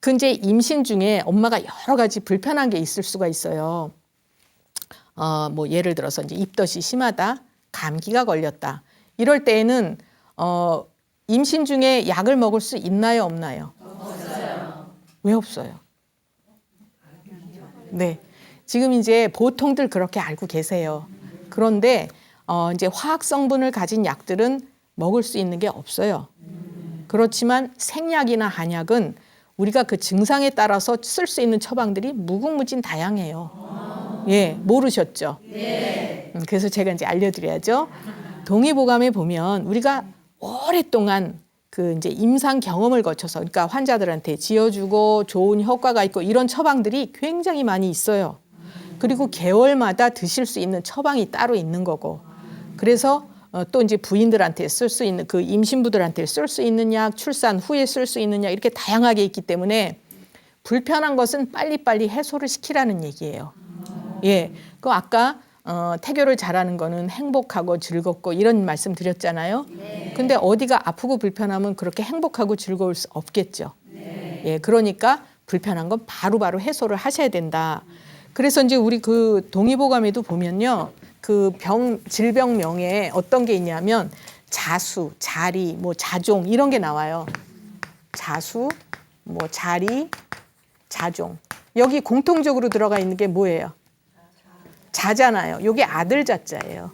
그 이제 임신 중에 엄마가 여러 가지 불편한 게 있을 수가 있어요. 어, 뭐 예를 들어서 이제 입덧이 심하다, 감기가 걸렸다. 이럴 때에는 어, 임신 중에 약을 먹을 수 있나요, 없나요? 없어요. 왜 없어요? 네. 지금 이제 보통들 그렇게 알고 계세요. 그런데 어, 이제 화학 성분을 가진 약들은 먹을 수 있는 게 없어요. 그렇지만 생약이나 한약은 우리가 그 증상에 따라서 쓸 수 있는 처방들이 무궁무진 다양해요. 예, 모르셨죠? 음, 그래서 제가 이제 알려드려야죠. 동의보감에 보면 우리가 오랫동안 그 이제 임상 경험을 거쳐서 그러니까 환자들한테 지어주고 좋은 효과가 있고 이런 처방들이 굉장히 많이 있어요. 그리고 개월마다 드실 수 있는 처방이 따로 있는 거고. 그래서 어, 또 이제 부인들한테 쓸 수 있는 그 임신부들한테 쓸수 약, 출산 후에 쓸수약 이렇게 다양하게 있기 때문에 불편한 것은 빨리빨리 해소를 시키라는 얘기예요. 예. 그 아까 어, 태교를 잘하는 거는 행복하고 즐겁고 이런 말씀 드렸잖아요. 근데 어디가 아프고 불편하면 그렇게 행복하고 즐거울 수 없겠죠. 예. 그러니까 불편한 건 바로 바로 해소를 하셔야 된다. 그래서 이제 우리 그 동의보감에도 보면요. 그 병 질병명에 어떤 게 있냐면 자수, 자리, 뭐 자종 이런 게 나와요. 자수, 뭐 자리, 자종. 여기 공통적으로 들어가 있는 게 뭐예요? 자잖아요. 요게 아들 자자예요.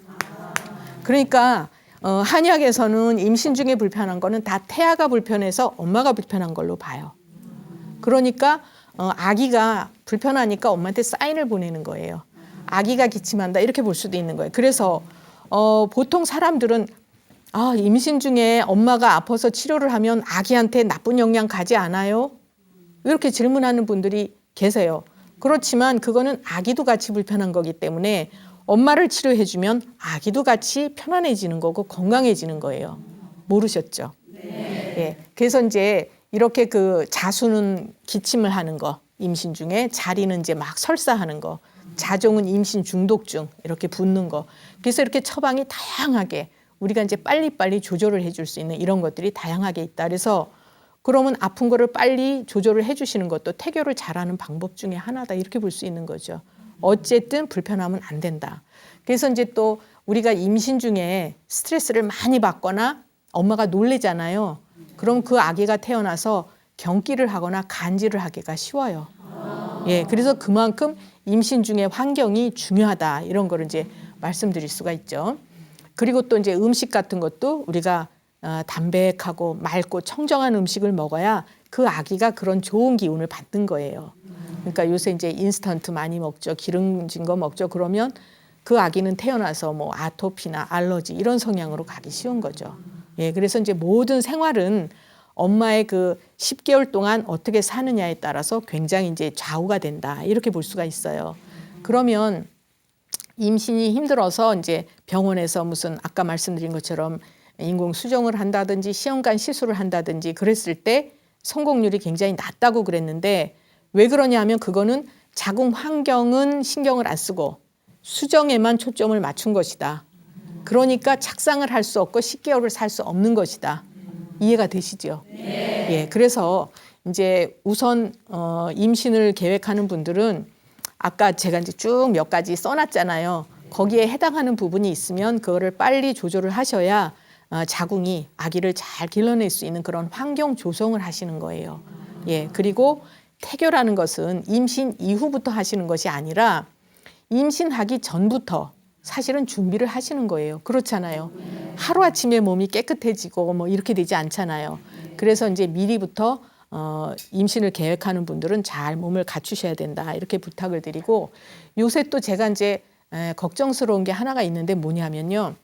그러니까 어, 한약에서는 임신 중에 불편한 거는 다 태아가 불편해서 엄마가 불편한 걸로 봐요. 그러니까 어, 아기가 불편하니까 엄마한테 사인을 보내는 거예요. 아기가 기침한다 이렇게 볼 수도 있는 거예요. 그래서 어, 보통 사람들은 아, 임신 중에 엄마가 아파서 치료를 하면 아기한테 나쁜 영향 가지 않아요? 이렇게 질문하는 분들이 계세요. 그렇지만 그거는 아기도 같이 불편한 거기 때문에 엄마를 치료해주면 아기도 같이 편안해지는 거고 건강해지는 거예요. 모르셨죠? 예. 그래서 이제 이렇게 그 자수는 기침을 하는 거, 임신 중에 자리는 이제 막 설사하는 거, 자종은 임신 중독증 이렇게 붓는 거. 그래서 이렇게 처방이 다양하게 우리가 이제 빨리빨리 조절을 해줄 수 있는 이런 것들이 다양하게 있다. 그래서 그러면 아픈 거를 빨리 조절을 해주시는 것도 태교를 잘하는 방법 중에 하나다 이렇게 볼 수 있는 거죠. 어쨌든 불편하면 안 된다. 그래서 이제 또 우리가 임신 중에 스트레스를 많이 받거나 엄마가 놀래잖아요. 그럼 그 아기가 태어나서 경기를 하거나 간질을 하기가 쉬워요. 예, 그래서 그만큼 임신 중에 환경이 중요하다 이런 거를 이제 말씀드릴 수가 있죠. 그리고 또 이제 음식 같은 것도 우리가 어, 담백하고 맑고 청정한 음식을 먹어야 그 아기가 그런 좋은 기운을 받는 거예요. 그러니까 요새 이제 인스턴트 많이 먹죠. 기름진 거 먹죠. 그러면 그 아기는 태어나서 뭐 아토피나 알러지 이런 성향으로 가기 쉬운 거죠. 예, 그래서 이제 모든 생활은 엄마의 그 10개월 동안 어떻게 사느냐에 따라서 굉장히 이제 좌우가 된다. 이렇게 볼 수가 있어요. 그러면 임신이 힘들어서 이제 병원에서 무슨 아까 말씀드린 것처럼 인공 수정을 한다든지 시험관 시술을 한다든지 그랬을 때 성공률이 굉장히 낮다고 그랬는데 왜 그러냐 하면 그거는 자궁 환경은 신경을 안 쓰고 수정에만 초점을 맞춘 것이다. 그러니까 착상을 할 수 없고 10개월을 살 수 없는 것이다. 이해가 되시죠? 네. 예. 그래서 이제 우선 어 임신을 계획하는 분들은 아까 제가 이제 쭉 몇 가지 써놨잖아요. 거기에 해당하는 부분이 있으면 그거를 빨리 조절을 하셔야 어, 자궁이 아기를 잘 길러낼 수 있는 그런 환경 조성을 하시는 거예요. 예. 그리고 태교라는 것은 임신 이후부터 하시는 것이 아니라 임신하기 전부터 사실은 준비를 하시는 거예요. 그렇잖아요. 하루아침에 몸이 깨끗해지고 뭐 이렇게 되지 않잖아요. 그래서 이제 미리부터 어, 임신을 계획하는 분들은 잘 몸을 갖추셔야 된다. 이렇게 부탁을 드리고 요새 또 제가 이제 에, 걱정스러운 게 하나가 있는데 뭐냐면요.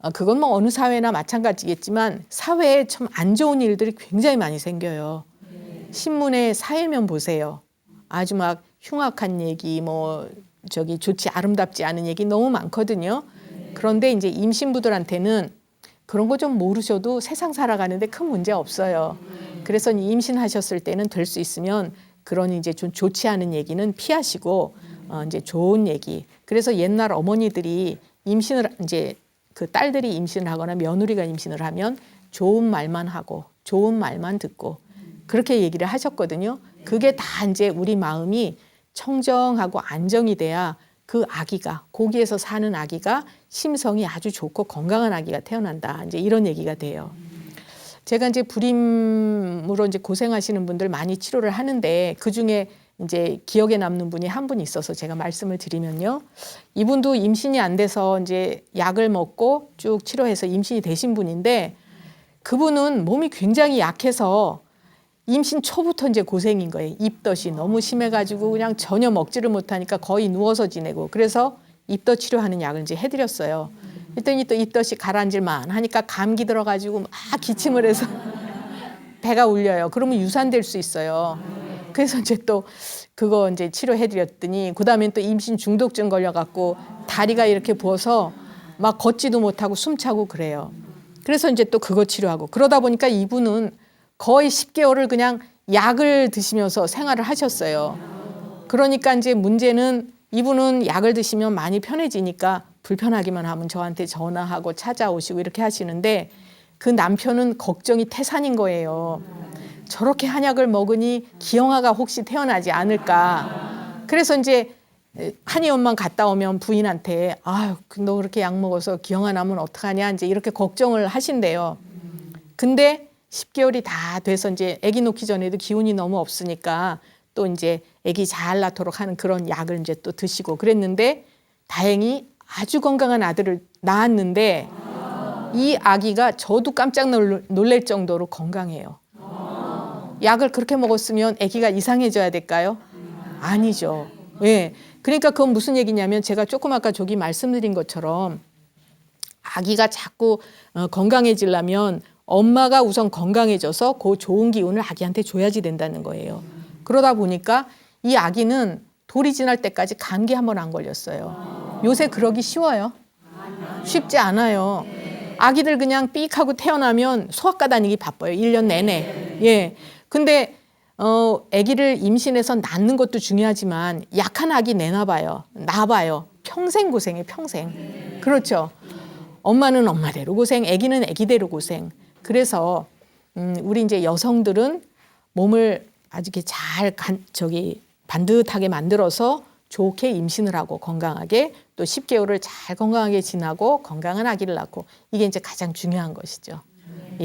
어, 그건 뭐 어느 사회나 마찬가지겠지만 사회에 참 안 좋은 일들이 굉장히 많이 생겨요. 신문에 사회면 보세요. 아주 막 흉악한 얘기, 뭐 저기 좋지 아름답지 않은 얘기 너무 많거든요. 그런데 이제 임신부들한테는 그런 거 좀 모르셔도 세상 살아가는데 큰 문제 없어요. 그래서 임신하셨을 때는 될 수 있으면 그런 이제 좀 좋지 않은 얘기는 피하시고 어 이제 좋은 얘기. 그래서 옛날 어머니들이 임신을 이제 그 딸들이 임신을 하거나 며느리가 임신을 하면 좋은 말만 하고 좋은 말만 듣고 그렇게 얘기를 하셨거든요. 그게 다 이제 우리 마음이 청정하고 안정이 돼야 그 아기가 고기에서 사는 아기가 심성이 아주 좋고 건강한 아기가 태어난다. 이제 이런 얘기가 돼요. 제가 이제 불임으로 이제 고생하시는 분들 많이 치료를 하는데 그 중에 이제 기억에 남는 분이 한 분 있어서 제가 말씀을 드리면요. 이분도 임신이 안 돼서 이제 약을 먹고 쭉 치료해서 임신이 되신 분인데 그분은 몸이 굉장히 약해서 임신 초부터 이제 고생인 거예요. 입덧이 너무 심해가지고 그냥 전혀 먹지를 못하니까 거의 누워서 지내고 그래서 입덧 치료하는 약을 이제 해드렸어요. 했더니 또 입덧이 가라앉을만 하니까 감기 들어가지고 막 기침을 해서 배가 울려요. 그러면 유산될 수 있어요. 그래서 이제 또 그거 이제 치료해드렸더니 그다음엔 또 임신 중독증 걸려갖고 다리가 이렇게 부어서 막 걷지도 못하고 숨차고 그래요. 그래서 이제 또 그거 치료하고 그러다 보니까 이분은 거의 10개월을 그냥 약을 드시면서 생활을 하셨어요. 그러니까 이제 문제는 이분은 약을 드시면 많이 편해지니까 불편하기만 하면 저한테 전화하고 찾아오시고 이렇게 하시는데 그 남편은 걱정이 태산인 거예요. 저렇게 한약을 먹으니 기영아가 혹시 태어나지 않을까. 그래서 이제 한의원만 갔다 오면 부인한테 아유 너 그렇게 약 먹어서 기영아 나면 어떡하냐 이제 이렇게 걱정을 하신대요. 근데 10개월이 다 돼서 이제 아기 놓기 전에도 기운이 너무 없으니까 또 이제 아기 잘 낳도록 하는 그런 약을 이제 또 드시고 그랬는데 다행히 아주 건강한 아들을 낳았는데 이 아기가 저도 깜짝 놀- 놀랄 정도로 건강해요. 약을 그렇게 먹었으면 아기가 이상해져야 될까요? 아니죠. 예. 그러니까 그건 무슨 얘기냐면 제가 조금 아까 저기 말씀드린 것처럼 아기가 자꾸 어, 건강해지려면 엄마가 우선 건강해져서 그 좋은 기운을 아기한테 줘야지 된다는 거예요. 그러다 보니까 이 아기는 돌이 지날 때까지 감기 한 번 안 걸렸어요. 요새 그러기 쉬워요. 쉽지 않아요. 아기들 그냥 삑 하고 태어나면 소아과 다니기 바빠요. 일년 내내. 예. 근데 어 아기를 임신해서 낳는 것도 중요하지만 약한 아기 내놔봐요. 낳아봐요. 평생 고생해 평생. 그렇죠. 엄마는 엄마대로 고생, 아기는 아기대로 고생. 그래서 음, 우리 이제 여성들은 몸을 아주 이렇게 잘 간, 저기 반듯하게 만들어서 좋게 임신을 하고 건강하게 또 10개월을 잘 건강하게 지나고 건강한 아기를 낳고 이게 이제 가장 중요한 것이죠.